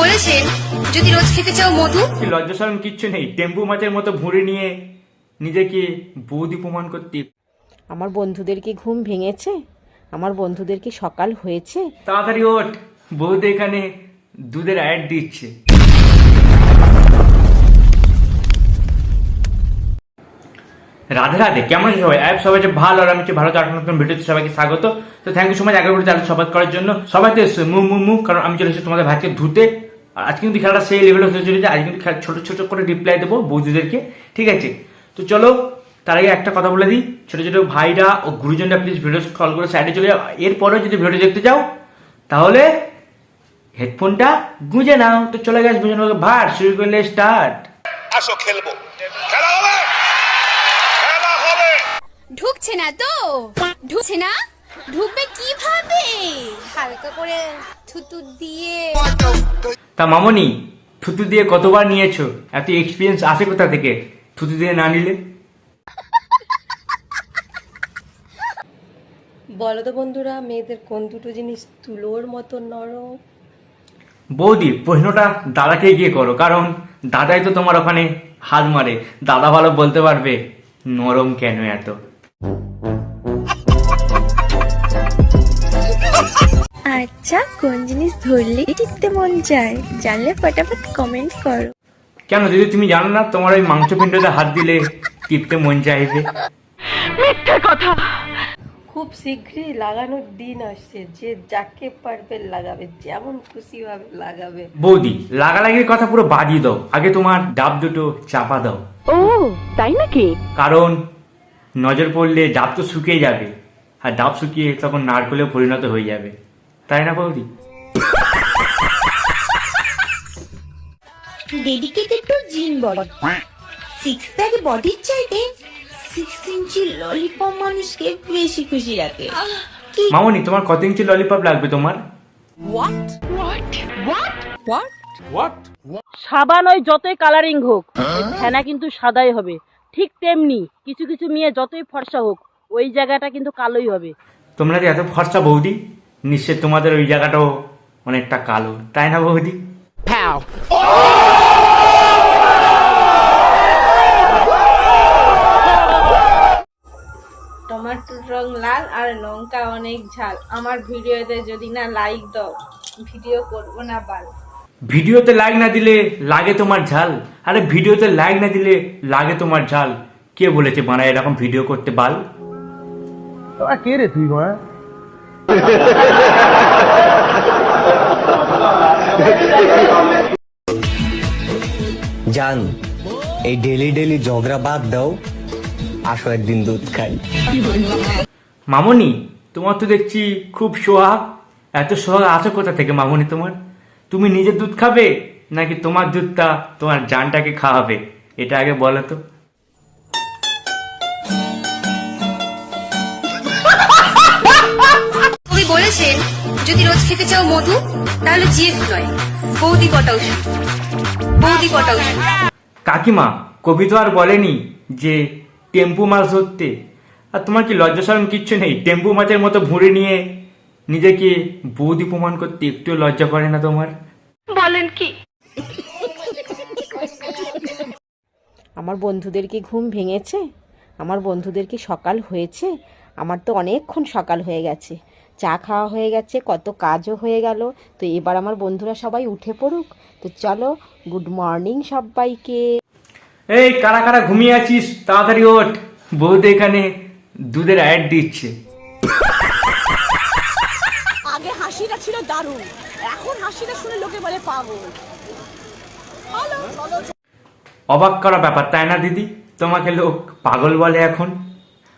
বলেছেন যদি রোজ খেতে চাও মধু? কি লজ্জা শরম কিচ্ছু নেই। টেম্পু মাছের মতো ভুঁড়ি নিয়ে নিজেকে বৌদি প্রমাণ করতে। আমার বন্ধুদের কি ঘুম ভেঙেছে? আমার বন্ধুদের কি সকাল হয়েছে? তাড়াতাড়ি ওঠ। বৌদি এখানে দুধের অ্যাড দিচ্ছে। রাধে রাধে, কেমন আছে সবাই? অ্যাপ সবাই যে ভালো, আর আমি ভালো আর নতুন ভিডিওতে সবাইকে স্বাগত। তো থ্যাংক ইউ সো মাচ আগের ভিডিও সবাই করার জন্য। সবাই তো এসছে, মু মু মু, কারণ আমি চলে এসেছি তোমাদের ভাইকে ধুতে। আর আজকে কিন্তু খেলাটা সেই লেভেলে হতে চলেছে আজ কিন্তু ছোট ছোট করে রিপ্লাই দেবো বৌদিদেরকে ঠিক আছে? তো চলো, তার আগে একটা কথা বলে দিই। ছোট ছোট ভাইরা ও গুরুজনরা প্লিজ ভিডিও কল করে সাইডে চলে যাও। এরপরেও যদি ভিডিও দেখতে যাও, তাহলে হেডফোনটা গুঁজে নাও। তো চলে গেছে ভার, শুরু করলে স্টার্ট আসো, খেলব। খেলা হবে! ঢুকছে না তো? ঢুকছে না? ঢুকবে কীভাবে? হালকা করে থুতু দিয়ে। তা মামনি থুতু দিয়ে কতবার নিয়েছো? এত এক্সপিরিয়েন্স আসে কোথা থেকে? থুতু দিয়ে না নিলে? বলো তো বন্ধুরা মেয়েদের কোন দুটো জিনিস তুলোর মতো নরম? বৌদি প্রশ্নটা দাদাকে গিয়ে করো কারণ দাদাই তো তোমার ওখানে হাত মারে। দাদা ভালো বলতে পারবে। নরম কেন এত? আচ্ছা কোন জিনিস ধরলে টিপতে মন চায়? জানলে ফটাফট কমেন্ট করো। কেন দিদি তুমি জানো না তোমার ওই মাংস পিণ্ডতে হাত দিলে টিপতে মন চাইবে। কথা! খুব শীঘ্রই লাগানোর দিন আসছে। যে যাকে পারবে লাগাবে যেমন খুশি ভাবে লাগাবে। বৌদি লাগালাগির কথা পুরো বাদিয়ে দাও। আগে তোমার ডাব দুটো চাপা দাও। ও তাই নাকি? কারণ নজর পড়লে ডাব তো শুকিয়ে যাবে আর ডাব শুকিয়ে তখন নারকেলেও পরিণত হয়ে যাবে। তাই না বৌদি? Dedicated to gym body six pack বডির চাইতে সিক্স ইঞ্চি ললিপপ মানুষকে বেশি খুশি রাখে। মামনি তোমার কত ইঞ্চি ললিপপ লাগবে তোমার? সাবান ওই যতই কালারিং হোক ফেনা কিন্তু সাদাই হবে। ঠিক তেমনি কিছু কিছু মেয়ে যতই ফর্সা হোক ওই জায়গাটা কিন্তু কালোই হবে। তোমরা যে এত ফর্সা বৌদি? নিশ্চয় তোমাদের ওই জায়গাটাও অনেকটা কালো তাই না বৌদি? টমেটোর রং লাল আর লঙ্কা অনেক ঝাল। আমার ভিডিওতে যদি না লাইক দাও ভিডিও করব না বাল। ভিডিওতে লাইক না দিলে লাগে তোমার ঝাল। আরে ভিডিওতে লাইক না দিলে লাগে তোমার ঝাল। কে বলেছে বানা এরকম ভিডিও করতে বাল? তোরা কে রে তুই মা জান এই ডেলি ডেলি ঝগড়া বাদ দাও আসো একদিন দুধ খাই। মামনি তোমার তো দেখছি খুব সোহাগ। এত সোহাগ আছে কোথা থেকে মামনি তোমার? তুমি নিজের দুধ খাবে নাকি তোমার দুধটা তোমার জানটাকে খাওয়াবে? এটা আগে বলো তো। কবি বলেছেন যদি রোজ খেতে চাও মধু তাহলে নয় বৌদি বৌদি কাকিমা কবি তো আর বলেনি যে টেম্পু মাছ ধরতে। আর তোমার কি লজ্জা শরম কিচ্ছু নেই? টেম্পু মাছের মতো ভুঁড়ি নিয়ে নিজেকে বৌদি প্রমাণ করতে একটু লজ্জা করে না তোমার? বলেন কি? আমার বন্ধুদের কি ঘুম ভেঙেছে? আমার বন্ধুদের কি সকাল হয়েছে? আমার তো অনেকক্ষণ সকাল হয়ে গেছে। চা খাওয়া হয়ে গেছে কত কাজও হয়ে গেল। তো এবার আমার বন্ধুরা সবাই উঠে পড়ুক। তো চলো গুড মর্নিং সবাইকে। এই কারা কারা ঘুমিয়ে আছিস? তাড়াতাড়ি ওঠ। বৌদি এখানে দুধের অ্যাড দিচ্ছে আগে হাসিটা ছিল অবাক করা ব্যাপার, তাই না, দিদি? তোমাকে লোক পাগল বলে এখন?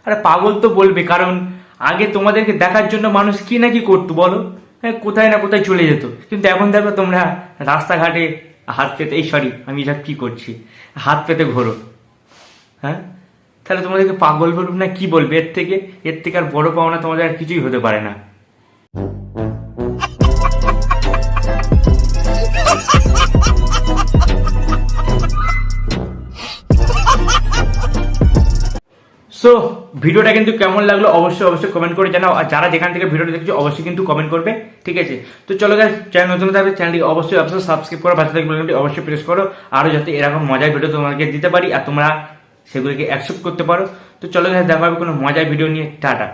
আরে পাগল তো বলবে, কারণ আগে তোমাদেরকে দেখার জন্য মানুষ কি না কি করতো, বলো? হ্যাঁ কোথায় না কোথায় চলে যেত। কিন্তু এখন দেখো তোমরা রাস্তাঘাটে হাত পেতে এই সরি আমি এটা কি করছি? হাত পেতে ঘোরো। হ্যাঁ? তাহলে তোমাদেরকে পাগল বলুক না, কি বলবে? এর থেকে এর থেকে আর বড় পাওনা তোমাদের আর কিছুই হতে পারে না। সো ভিডিওটা কিন্তু কেমন লাগল অবশ্যই অবশ্যই কমেন্ট করে জানাও। আর যারা যেখান থেকে ভিডিওটা দেখছ, অবশ্যই কিন্তু কমেন্ট করবে, ঠিক আছে? তো চলো গাছ চ্যানেল নতুন থাকবে চ্যানেলটিকে অবশ্যই অবশ্যই সাবস্ক্রাইব করো, পাশে বেলআইকনটি অবশ্যই প্রেস করো, আরও যাতে এরকম মজার ভিডিও তোমাকে দিতে পারি, আর তোমরা সেগুলিকে অ্যাকসেপ্ট করতে পারো। তো চলো গাছ দেখা হবে কোনো মজার ভিডিও নিয়ে। টাটা।